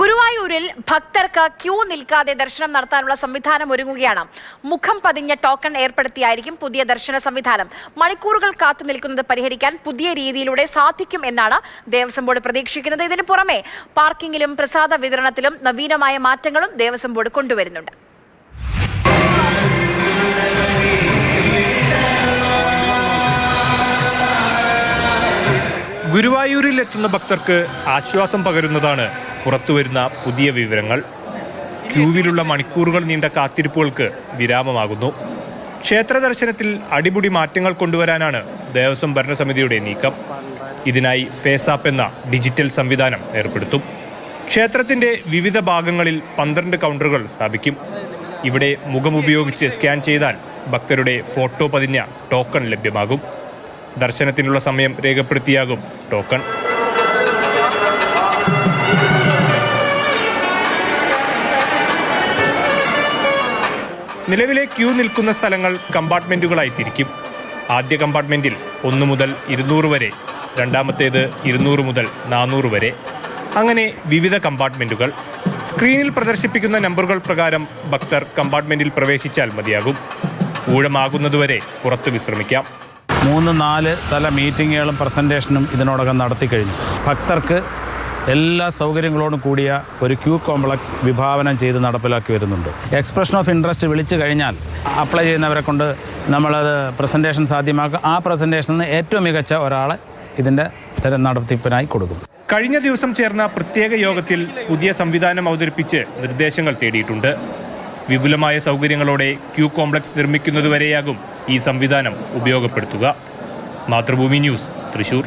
ഗുരുവായൂരിൽ ഭക്തർക്ക് ക്യൂ നിൽക്കാതെ ദർശനം നടത്താനുള്ള സംവിധാനം ഒരുങ്ങുകയാണ്. മുഖം പതിഞ്ഞ ടോക്കൺ ഏർപ്പെടുത്തിയായിരിക്കും പുതിയ ദർശന സംവിധാനം. മണിക്കൂറുകൾ കാത്തു നിൽക്കുന്നത് പരിഹരിക്കാൻ പുതിയ രീതിയിലൂടെ സാധിക്കും എന്നാണ് ദേവസ്വം ബോർഡ് പ്രതീക്ഷിക്കുന്നത്. ഇതിനു പുറമെ പാർക്കിങ്ങിലും പ്രസാദ വിതരണത്തിലും നവീനമായ മാറ്റങ്ങളും ദേവസ്വം ബോർഡ് കൊണ്ടുവരുന്നുണ്ട്. ഗുരുവായൂരിൽ എത്തുന്ന ഭക്തർക്ക് ആശ്വാസം പകരുന്നതാണ് പുറത്തുവരുന്ന പുതിയ വിവരങ്ങൾ. ക്യൂവിലുള്ള മണിക്കൂറുകൾ നീണ്ട കാത്തിരിപ്പുകൾക്ക് വിരാമമാകുന്നു. ക്ഷേത്ര ദർശനത്തിൽ അടിമുടി മാറ്റങ്ങൾ കൊണ്ടുവരാനാണ് ദേവസ്വം ഭരണസമിതിയുടെ നീക്കം. ഇതിനായി ഫേസാപ്പ് എന്ന ഡിജിറ്റൽ സംവിധാനം ഏർപ്പെടുത്തും. ക്ഷേത്രത്തിന്റെ വിവിധ ഭാഗങ്ങളിൽ പന്ത്രണ്ട് കൗണ്ടറുകൾ സ്ഥാപിക്കും. ഇവിടെ മുഖമുപയോഗിച്ച് സ്കാൻ ചെയ്താൽ ഭക്തരുടെ ഫോട്ടോ പതിഞ്ഞ ടോക്കൺ ലഭ്യമാകും. ദർശനത്തിനുള്ള സമയം രേഖപ്പെടുത്തിയാകും. ടോക്കൺ. നിലവിലെ ക്യൂ നിൽക്കുന്ന സ്ഥലങ്ങൾ കമ്പാർട്ട്മെന്റുകളായി തിരിക്കും. ആദ്യ കമ്പാർട്ട്മെന്റിൽ ഒന്ന് മുതൽ ഇരുന്നൂറ് വരെ രണ്ടാമത്തേത് ഇരുന്നൂറ് മുതൽ നാനൂറ് വരെ. അങ്ങനെ വിവിധ കമ്പാർട്ട്മെന്റുകൾ. സ്ക്രീനിൽ പ്രദർശിപ്പിക്കുന്ന നമ്പറുകൾ പ്രകാരം ഭക്തർ കമ്പാർട്ട്മെന്റിൽ പ്രവേശിച്ചാൽ മതിയാകും. ഊഴമാകുന്നതുവരെ പുറത്ത് വിശ്രമിക്കാം. മൂന്ന് നാല് തല മീറ്റിങ്ങുകളും പ്രസന്റേഷനും ഇതിനോടകം നടത്തി കഴിഞ്ഞു. ഭക്തർക്ക് എല്ലാ സൗകര്യങ്ങളോടും കൂടിയ ഒരു ക്യൂ കോംപ്ലക്സ് വിഭാവനം ചെയ്ത് നടപ്പിലാക്കി വരുന്നുണ്ട്. എക്സ്പ്രഷൻ ഓഫ് ഇൻട്രസ്റ്റ് വിളിച്ചു കഴിഞ്ഞാൽ അപ്ലൈ ചെയ്യുന്നവരെ കൊണ്ട് നമ്മളത് പ്രസന്റേഷൻ സാധ്യമാക്കുക. ആ പ്രസന്റേഷനിൽ നിന്ന് ഏറ്റവും മികച്ച ഒരാളെ ഇതിന്റെ നടത്തിപ്പിനായി കൊടുക്കും. കഴിഞ്ഞ ദിവസം ചേർന്ന പ്രത്യേക യോഗത്തിൽ പുതിയ സംവിധാനം അവതരിപ്പിച്ച് നിർദ്ദേശങ്ങൾ തേടിയിട്ടുണ്ട്. വിപുലമായ സൗകര്യങ്ങളോടെ ക്യൂ കോംപ്ലക്സ് നിർമ്മിക്കുന്നതുവരെയാകും ഈ സംവിധാനം ഉപയോഗപ്പെടുത്തുക. മാതൃഭൂമി ന്യൂസ് തൃശൂർ.